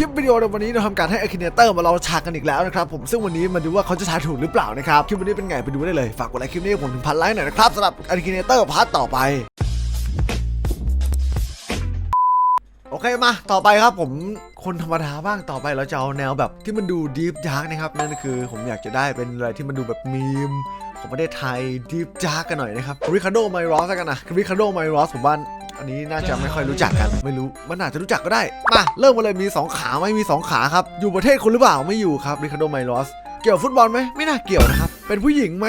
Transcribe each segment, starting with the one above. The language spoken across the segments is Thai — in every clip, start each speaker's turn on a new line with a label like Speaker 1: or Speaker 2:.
Speaker 1: ลิปวิดีโอในวันนี้เราทำการให้อคิเนเตอร์มาลองฉากกันอีกแล้วนะครับผมซึ่งวันนี้มาดูว่าเขาจะทายถูกหรือเปล่านะครับคลิปวันนี้เป็นไงไปดูได้เลยฝากกดไลค์คลิปนี้ผมถึงพันไลค์หน่อยนะครับสำหรับอคิเนเตอร์พาร์ทต่อไปโอเคมาต่อไปครับผมคนธรรมดาบ้างต่อไปเราจะเอาแนวแบบที่มันดูดีฟดาร์กนะครับนั่นคือผมอยากจะได้เป็นอะไรที่มันดูแบบมีมของประเทศไทยดีฟดาร์กกันหน่อยนะครับริคาร์โดไมรอสกันนะริคาร์โดไมรอสผมว่า อันนี้น่าจะไม่ค่อยรู้จักกัน ไม่รู้มันอาจจะรู้จักก็ได้ มาเริ่มมาเลยมี 2 ขาไหมมี 2 ขาครับ อยู่ประเทศคุณหรือเปล่าไม่อยู่ครับริคาโดไมรอสเกี่ยวฟุตบอลไหมไม่น่าเกี่ยวนะครับ เป็นผู้หญิงไหม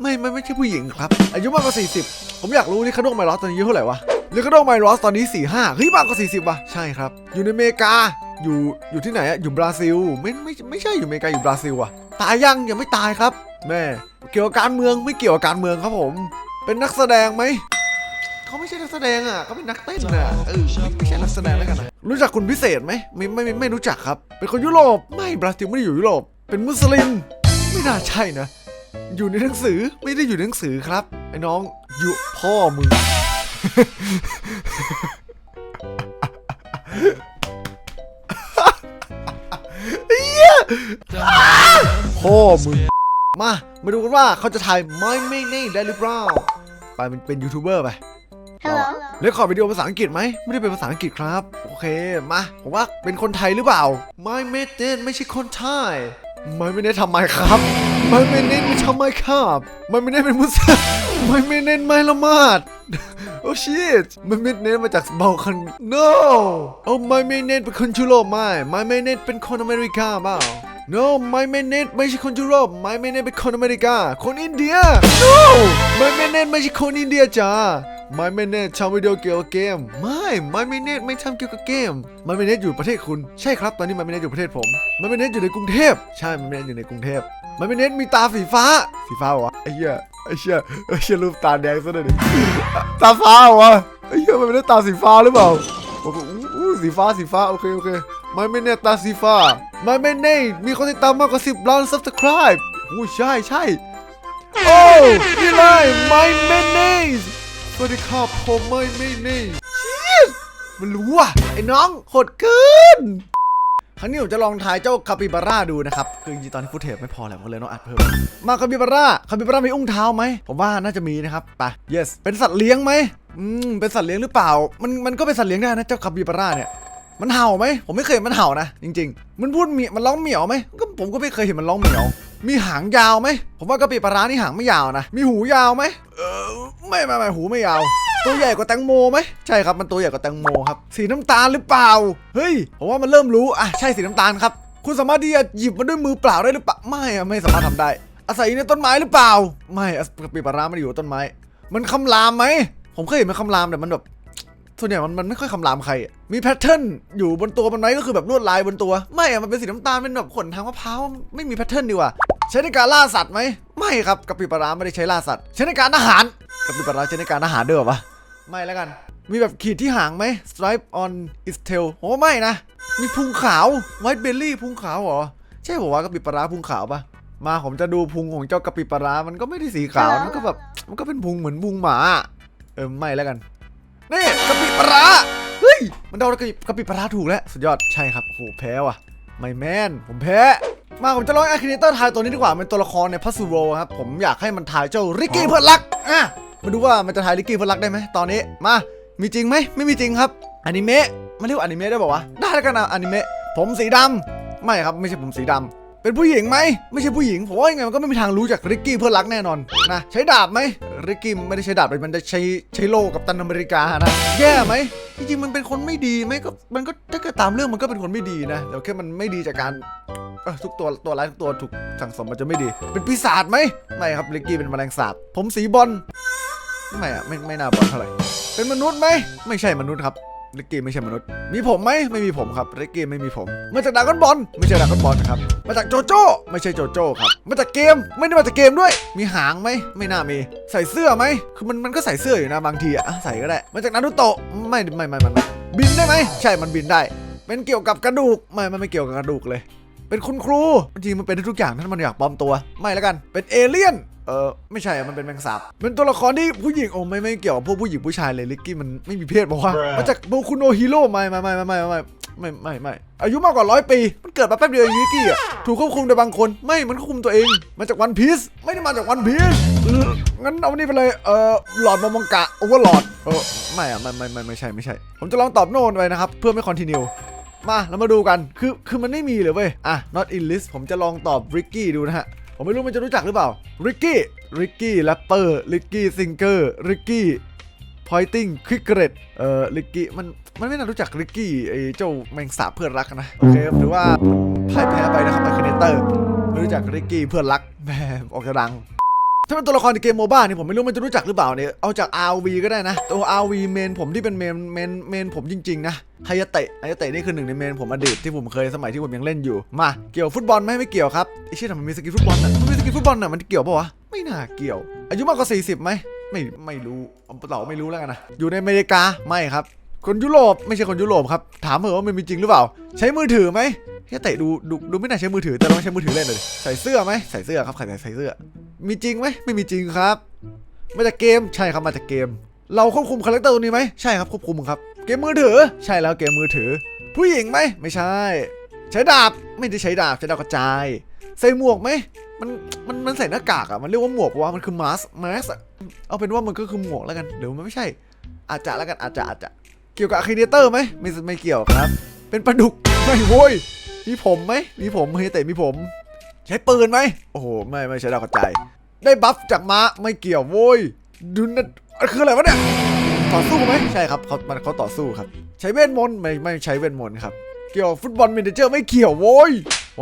Speaker 1: ไม่ไม่ไม่ใช่ผู้หญิงครับ อายุมากกว่า 40 ผมอยากรู้ลิคาโดไมรอสตอนนี้อายุเท่าไหร่วะลิคาโดไมรอสตอนนี้45เฮ้ยมากกว่า 40ว่ะใช่ครับ อยู่ในอเมริกาอยู่อยู่ที่ไหนอะอยู่บราซิลไม่ไม่ไม่ใช่อยู่อเมริกาอยู่บราซิลอะตายยังยังไม่ตายครับ แม่ เกี่ยวกับการเมืองไม่เกี่ยวกับการเมืองครับผม เป็นนักแสดงไหม เขาไม่ใช่นักแสดงอะเขาเป็นนักเต้นอะเออไม่ไม่ใช่นักแสดงแล้วกันนะรู้จักคุณพิเศษไหมไม่ไม่ไม่ไม่รู้จักครับ เป็นคนยุโรปไม่บราซิลไม่ได้อยู่ยุโรปเป็นมุสลิม ไม่น่าใช่นะ อยู่ในหนังสือไม่ได้อยู่ในหนังสือครับไอ้น้องอยู่พ่อมึงเหี้ยพ่อมึงมา มาดูกันว่าเขาจะถ่ายไม่ไม่ได้หรือเปล่า ไปเป็นยูทูบเบอร์ไป
Speaker 2: Hello
Speaker 1: เล่นขอวิดีโอภาษาอังกฤษไหม ไม่ได้เป็นภาษาอังกฤษครับ โอเค มา ผมว่าเป็นคนไทยหรือเปล่าไม่เมเนไม่ใช่คนไทยไม่ไม่เน้นทำไมครับไม่ไม่เน้นไม่ทำไมครับไม่ไม่เน้นเป็นมุสลิมไม่ไม่เน้นไม่ละหมาดโอ้ชิตไม่ไม่เน้นมาจากเบาคัน no โอ้ไม่ไม่เน้นเป็นคนยุโรปไม่ไม่ไม่เน้นเป็นคนอเมริกาเปล่า no ไม่ไม่เน้นไม่ใช่คนยุโรปไม่ไม่เน้นเป็นคนอเมริกา คนอินเดีย no ไม่ไม่เน้นไม่ใช่คนอินเดียจ้า ไม่ไม่เนตทำวิดีโอเกี่ยวกับเกม ไม่ไม่ไม่เนตไม่ทำเกี่ยวกับเกมไม่ไม่เนตอยู่ประเทศคุณใช่ครับตอนนี้ไม่ไม่เนตอยู่ประเทศผมไม่ไม่เนตอยู่ในกรุงเทพใช่ไม่ไม่เนตอยู่ในกรุงเทพไม่ไม่เนตมีตาสีฟ้าสีฟ้าวะไอ้เหี้ยไอ้เหี้ยไอ้เหี้ยรูปตาแดงซะหน่อยดิตาฟ้าวะไอ้เหี้ยไม่ไม่เน็ตตาสีฟ้าหรือเปล่าโอ้โหอู้สีฟ้าสีฟ้าโอเคโอเคไม่ไม่เน็ตตาสีฟ้าไม่ไม่เน็ตมีคนติดตามมากกว่า10ล้าน subscribe โอ้ใช่ใช่โอ้นี่เลยไม่ไม่เน็ต สวัสดีครับผมไม่ไม่นี่ยมันรู้อะไอ้น้องโหดเกินครั้งนี้ผมจะลองทายเจ้าคาปิบาร่าดูนะครับ คือจริงๆตอนที่ฟุตเทปไม่พอแหละผมก็เลยต้องอัดเพิ่ม มาคาปิบาร่าคาปิบาร่ามีอุ้งเท้าไหม ผมว่าน่าจะมีนะครับ ไป yes เป็นสัตว์เลี้ยงไหมอืม เป็นสัตว์เลี้ยงหรือเปล่า มันมันก็เป็นสัตว์เลี้ยงได้นะเจ้าคาปิบาร่าเนี่ย มันเห่าไหมผมไม่เคยเห็นมันเห่านะจริง ๆ มันพูดเหมียมันร้องเหมียวไหมก็ผมก็ไม่เคยเห็นมันร้องเหมียว มีหางยาวไหมผมว่ากะปิปลาร้านี่หางไม่ยาวนะมีหูยาวไหมเออไม่ไม่ไม่หูไม่ยาว ตัวใหญ่กว่าแตงโมไหมใช่ครับมันตัวใหญ่กว่าแตงโมครับสีน้ำตาลหรือเปล่าเฮ้ยผมว่ามันเริ่มรู้อะใช่สีน้ำตาลครับ คุณสามารถที่จะหยิบมันด้วยมือเปล่าได้หรือเปล่าไม่อะไม่สามารถทำได้ อาศัยในต้นไม้หรือเปล่า ไม่อะกะปิปลาร้าไม่ได้อยู่ต้นไม้ มันคำรามไหมผมเคยเห็นมันคำรามแต่มันแบบ ส่วนใหญ่มันมันไม่ค่อยคำรามใคร มีแพทเทิร์นอยู่บนตัวมันไหมก็คือแบบลวดลายบนตัว ไม่อะมันเป็นสีน้ำตาลเป็นแบบขนทางมะพร้าวไม่มีแพทเทิร์นดีกว่า ใช้ในการล่าสัตว์ไหม ไม่ครับกะปิปลาร้าไม่ได้ใช้ล่าสัตว์ ใช้ในการอาหารกะปิปลาร้าใช้ในการอาหารเด้อวะไม่แล้วกัน มีแบบขีดที่หางไหม stripe on its tail ผมว่าไม่นะ มีพุงขาว white belly พุงขาวเหรอ ใช่ผมว่ากะปิปลาร้าพุงขาวปะมาผมจะดูพุงของเจ้ากะปิปลาร้ามันก็ไม่ได้สีขาว มันก็แบบ มันก็เป็นพุงเหมือนพุงหมา เออไม่แล้วกัน นี่กะปิปลาร้าเฮ้ย มันเดากะปิกะปิปลาร้าถูกแล้ว สุดยอด ใช่ครับ โอ้โห แพ้ว่ะ ไม่แมนผมแพ้ มาผมจะลองแอคคิเนเตอร์ทายตัวนี้ดีกว่า เป็นตัวละครในพัส u โรครับ ผมอยากให้มันทายเจ้าริกกี้เพื่อนรัก อะ มาดูว่ามันจะทายริกกี้เพื่อนรักได้ไหมตอนนี้ มา มีจริงไหม ไม่มีจริงครับ อนิเมะ มันเรียกว่าอนิเมะได้บอกว่าวะ ได้แล้วกันนะอนิเมะ ผมสีดำไม่ครับ ไม่ใช่ผมสีดำ เป็นผู้หญิงไหมไม่ใช่ผู้หญิงผมว่ายังไงมันก็ไม่มีทางรู้จากริกกี้เพื่อนรักแน่นอนนะใช้ดาบไหมริกกี้ไม่ได้ใช้ดาบเลยมันจะใช้ใช้โล่กับตันอเมริกานะแย่ไหมจริงๆมันเป็นคนไม่ดีไหมก็มันก็ถ้าเกิดตามเรื่องมันก็เป็นคนไม่ดีนะแต่แค่มันไม่ดีจากการทุกตัวตัวร้ายทุกตัวถูกสั่งสมมันจะไม่ดี เป็นปีศาจไหมไม่ครับริกกี้เป็นแมลงสาบผมสีบอลไม่อะไม่ไม่น่าบอลเท่าไหร่เป็นมนุษย์ไหมไม่ใช่มนุษย์ครับ ริกกี้ไม่ใช่มนุษย์ มีผมไหมไม่มีผมครับริกกี้ไม่มีผม มาจากดากอนบอลไม่ใช่ดากอนบอลครับ มาจากโจโจ้ไม่ใช่โจโจ้ครับ มาจากเกมไม่ได้มาจากเกมด้วย มีหางไหมไม่น่ามี ใส่เสื้อไหมคือมันมันก็ใส่เสื้ออยู่นะบางทีอะอะใส่ก็ได้ มาจากนารูโตะไม่ไม่ไม่ไม่บินได้ไหมใช่มันบินได้ เป็นเกี่ยวกับกระดูกไม่มันไม่เกี่ยวกับกระดูกเลย เป็นคุณครูบางทีมันเป็นทุกอย่างถ้ามันอยากปลอมตัว ไม่แล้วกัน เป็นเอเลี่ยน เออไม่ใช่อะมันเป็นแมงสาบเป็นตัวละครที่ผู้หญิงโอ้ไม่ไม่เกี่ยวกับพวกผู้หญิงผู้ชายเลยลิกกี้มันไม่มีเพศบอกว่า
Speaker 3: Bruh
Speaker 1: มาจากโบคุโนฮีโร่ไม่ไม่ไม่ไม่ไม่ไม่ไม่ไม่ไม่อายุมากกว่าร้อยปี มันเกิดมาแป๊บเดียวเองวิกกี้อะถูกควบคุมโดยบางคนไม่มันควบคุมตัวเอง มาจากวันพีซไม่ได้มาจากวันพีซงั้นเอานี่ไปเลยเออหลอดมามังกะโอเวอร์หลอดเออไม่อะไม่ไม่ไม่ไม่ใช่ไม่ใช่ ผมจะลองตอบโน่นไปนะครับเพื่อไม่คอนติเนีย มาเรามาดูกัน คือ คือมันไม่มีเลยเว้ย อะ not in list ผมจะลองตอบริกกี้ดูนะฮะ ผมไม่รู้มันจะรู้จักหรือเปล่าริกกี้ริกกี้แรปเปอร์ริกกี้ซิงเกอร์ริกกี้พอยติ้งคิกเกรดเอ่อริกกี้มันมันไม่น่ารู้จักริกกี้ไอ้เจ้าแมงสาบเพื่อนรักนะโอเคถือว่าพ่ายแพ้ไปนะครับมาคเนเตอร์ไม่รู้จักริกกี้เพื่อนรักแหมออกจะดัง ถ้าเป็นตัวละครในเกมโมบ้าเนี่ยผมไม่รู้มันจะรู้จักหรือเปล่าเนี่ยเอาจาก RV ก็ได้นะ ตัว RV เมนผมที่เป็นเมนเมนเมนผมจริงๆนะไฮยาเตะไฮยาเตะนี่คือหนึ่งในเมนผมอดีตที่ผมเคยสมัยที่ผมยังเล่นอยู่มาเกี่ยวฟุตบอลไหมไม่เกี่ยวครับไอเชี่ยทำไมมีสกิลฟุตบอลน่ะมันมีสกิลฟุตบอลน่ะมันเกี่ยวปะวะไม่น่าเกี่ยว อายุมากกว่า 40ไหมไม่ไม่รู้เอาตอบไม่รู้แล้วกันนะอยู่ในอเมริกาไม่ครับ คนยุโรปไม่ใช่คนยุโรปครับถามเถอะว่ามันมีจริงหรือเปล่า ใช้มือถือไหมเฮียเตะดูดูดูไม่น่าใช้มือถือแต่ลองใช้มือถือเล่นเลยใส่เสื้อไหมใส่เสื้อครับใส่ใส่เสื้อ มีจริงไหมไม่มีจริงครับ มาจากเกมใช่ครับมาจากเกม เราควบคุมคาแรคเตอร์ตัวนี้ไหมใช่ครับควบคุมครับ เกมมือถือ ใช่แล้วเกมมือถือ ผู้หญิงไหมไม่ใช่ ใช้ดาบไม่ได้ใช้ดาบใช้ดาบกระจาย ใส่หมวกไหมมันมันมันใส่หน้ากากอะมันเรียกว่าหมวกปะวะมันคือมาสมาสเอาเป็นว่ามันก็คือหมวกแล้วกันเดี๋ยวมันไม่ใช่ อาจจะแล้วกันอาจจะอาจจะเกี่ยวกับอะค d เดเตอร์ไหมไม่ไม่เกี่ยวครับ เป็นปลาดุกไม่โว้ยมีผมไหมมีผมเฮยเตะมีผม ใช้ปืนไหม โอ้โห ไม่ไม่ใช้ดาวกระจายได้บัฟจากม้าไม่เกี่ยวโว้ยดูนะคืออะไรวะเนี่ย ต่อสู้ไหมใช่ครับเขามันเขาต่อสู้ครับ ใช้เวทมนต์ไม่ไม่ใช้เวทมนต์ครับ เกี่ยวฟุตบอลมินิเจอร์ไม่เกี่ยวโว้ย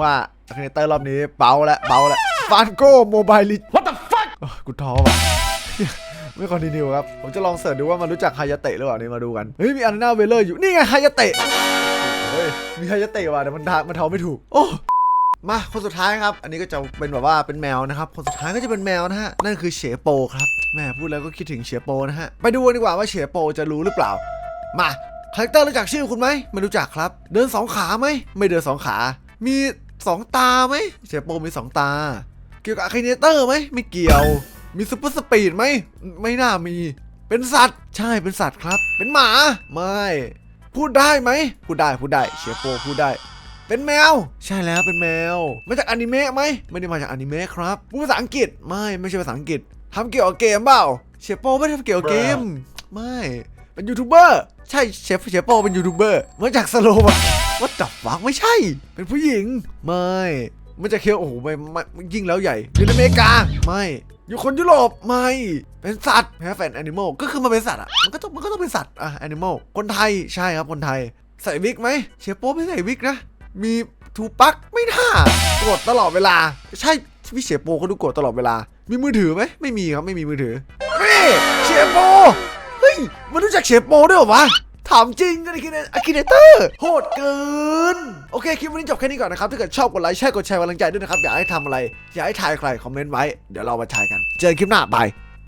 Speaker 1: ว่าอะคเนเตอร์รอบนี้เบาแล้วเบาแล้วฟานโก้โมบายลิ What the fuck กูท้อว่ะไม่คอนติเนียครับ ผมจะลองเสิร์ชดูว่ามันรู้จักไฮยาเตะหรือเปล่านี่มาดูกัน เฮ้ย มีอานาเวเลอร์อยู่ นี่ไงไฮยาเตะ เฮ้ย มีไฮยาเตะว่ะแต่มันทามันเทาไม่ถูก โอ้ มาคนสุดท้ายครับ อันนี้ก็จะเป็นแบบว่าเป็นแมวนะครับ คนสุดท้ายก็จะเป็นแมวนะฮะ นั่นคือเฉโปครับแม่พูดแล้วก็คิดถึงเฉโปนะฮะ ไปดูกันดีกว่าว่าเฉโปจะรู้หรือเปล่า มาคาแรคเตอร์รู้จักชื่อคุณไหมไม่รู้จักครับ เดินสองขาไหมไม่เดินสองขา มีสองตาไหมเฉโปมีสองตา เกี่ยวกับอะคเนเตอร์ไหมไม่เกี่ยว มีซูเปอร์สปีดไหมไม่น่ามี เป็นสัตว์ใช่เป็นสัตว์ครับ เป็นหมาไม่พูดได้ไหมพูดได้พูดได้เชฟโปพูดได้ เป็นแมว ใช่แล้วเป็นแมว มาจากอนิเมะไหมไม่ได้มาจากอนิเมะครับพูดภาษาอังกฤษไม่ไม่ใช่ภาษาอังกฤษทำเกี่ยวกับเกมเปล่าเชฟโปไม่ได้ทำเกี่ยวกับเกม ไม่เป็นยูทูบเบอร์ใช่เชฟเชฟโปเป็นยูทูบเบอร์มาจากสโลว์อะวัดดับฟักไม่ใช่ เป็นผู้หญิงไม่มาจากเคียวโอ้โหไม่ไม่ยิ่งแล้วใหญ่อยู่ในอเมริกาไม่อยู่คนยุโรปไม่เป็นสัตว์แพ้แฟนแอนิมอลก็คือมันเป็นสัตว์อะมันก็ต้องมันก็ต้องเป็นสัตว์อะแอนิมอลคนไทยใช่ครับคนไทย ใส่วิกไหมเชฟโป้ไม่ใส่วิกนะ มีทูปักไม่น่ากดตลอดเวลา ใช่พี่เชฟโป้เขาดูกดตลอดเวลา มีมือถือไหมไม่มีครับไม่มีมือถือนี่เชฟโปเฮ้ยมันรู้จักเชฟโปด้วยเหรอวะถามจริงกันไอคินอคิเนเตอร์โหดเกิน โอเค คลิปวันนี้จบแค่นี้ก่อนนะครับ ถ้าเกิดชอบกดไลค์แชร์กดแชร์กำลังใจด้วยนะครับ อยากให้ทำอะไร อยากให้ทายใคร คอมเมนต์ไว้ เดี๋ยวเรามาทายกัน เจอกันคลิปหน้าบาย